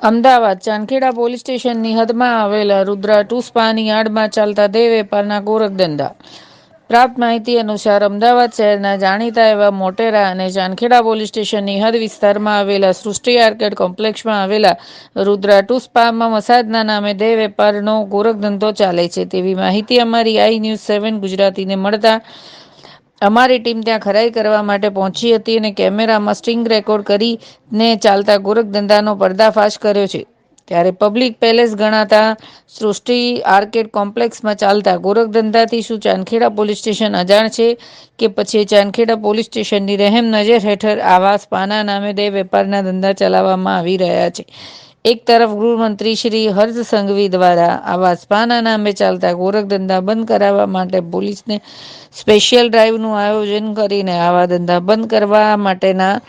Ahmedabad, Chandkheda police સ્ટેશનની હદમાં આવેલા Rudra two આડમાં ચાલતા દેવ વેપારના ગોરખધંધા. પ્રાપ્ત માહિતી અનુસાર અમદાવાદ શહેરના જાણીતા એવા મોટેરા અને ચાંદખેડા પોલીસ સ્ટેશનની હદ વિસ્તારમાં આવેલા સૃષ્ટિ આર્કેડ કોમ્પ્લેક્ષમાં આવેલા રુદ્રા ટુ સ્પામાં મસાજના નામે દેહ વેપારનો ગોરખધંધો ચાલે છે. તેવી માહિતી અમારી આઈ ન્યૂઝ સેવન ગુજરાતીને મળતા અમારી ટીમ ત્યાં ખરાઈ કરવા માટે પહોંચી હતી અને કેમેરામાં સ્ટ્રિંગ રેકોર્ડ કરીને ચાલતા ગોરખધંધાનો પર્દાફાશ કર્યો છે. ત્યારે પબ્લિક પેલેસ ગણાતા સૃષ્ટિ આર્કેડ કોમ્પ્લેક્સમાં ચાલતા ગોરખધંધાથી શું ચાંદખેડા પોલીસ સ્ટેશન અજાણ છે કે પછી ચાંદખેડા પોલીસ સ્ટેશનની રહેમ નજર હેઠળ આવા સ્પાના નામે બે વેપારના ધંધા ચલાવવામાં આવી રહ્યા છે. એક તરફ ગૃહમંત્રી શ્રી હર્ષ સંઘવી દ્વારા આવા સ્પાના નામે ચાલતા ગોરખધંધા બંધ કરાવવા માટે પોલીસને સ્પેશિયલ ડ્રાઈવનું આયોજન કરીને આવા ધંધા બંધ કરવા માટેના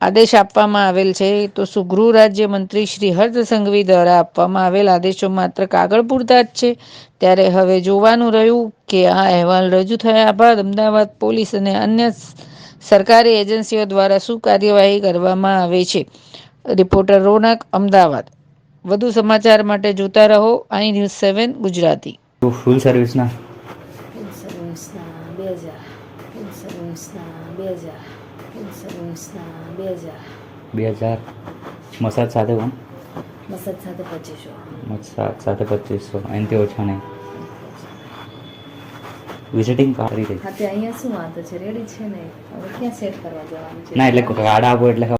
આદેશ આપવામાં આવેલ છે. તો શું ગૃહ રાજ્ય મંત્રી શ્રી હર્ષ સંઘવી દ્વારા આપવામાં આવેલ આદેશો માત્ર કાગળ પૂરતા જ છે? ત્યારે હવે જોવાનું રહ્યું કે આ અહેવાલ રજૂ થયા બાદ અમદાવાદ પોલીસ અને અન્ય સરકારી એજન્સીઓ દ્વારા શું કાર્યવાહી કરવામાં આવે છે? રિપોર્ટર રોનક અમદાવાદ. વધુ સમાચાર માટે જોતા રહો આઈ ન્યૂઝ સેવન ગુજરાતી. ફૂલ સર્વિસના? ફૂડ સર્વિસના બે હજાર. ફૂડ સર્વિસના બે હજાર. ફૂડ સર્વિસના બે હજાર. બે હજાર. મસાજ સાથે પણ મસાજ સાથે પચીસો. મસાજ સાથે પચીસો. એનાથી ઓછા નહીં. વિઝિટિંગ કાર્ડ રીતે હા તે અહીંયા શું વાંધો છે? રેડી છે ને? હવે ક્યાં સેટ કરવા જવાનું છે? ના એટલે કાર્ડ આપો એટલે